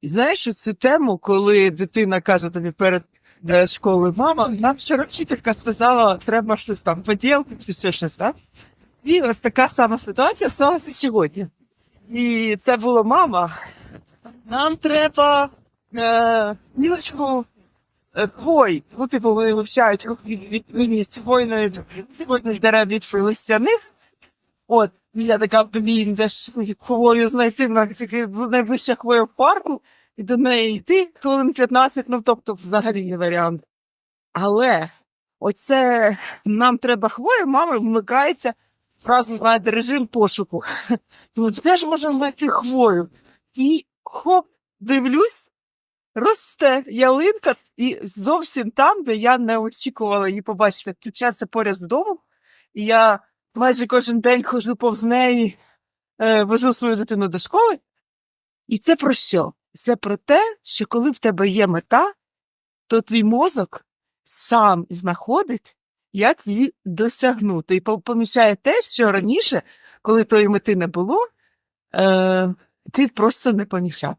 І знаєш цю тему, коли дитина каже тобі перед е, школою, мама, нам вчора вчителька сказала, треба щось там поділки чи ще щось, так? І от така сама ситуація сталася сьогодні. І це була мама. Нам треба е, Нілочку, е, хвой. Ну, типу, вони вивчають відмінність хвойної дерев від листяних. От, я така, блін, де ж хвою знайти на тільки найближча хвоя в парку, і до неї йти хвилин 15, ну тобто взагалі не варіант. Але оце нам треба хвою, мама вмикається фразу, знаєте, режим пошуку. Ну, де ж можна знайти хвою? І хоп, дивлюсь, росте ялинка, і зовсім там, де я не очікувала її побачити. Хоча це поряд з домом, і я майже кожен день ходжу повз неї, е, вожу свою дитину до школи. І це про що? Це про те, що коли в тебе є мета, то твій мозок сам знаходить, як її досягнути. І по- помічає те, що раніше, коли тої мети не було, е, ти просто не помічав.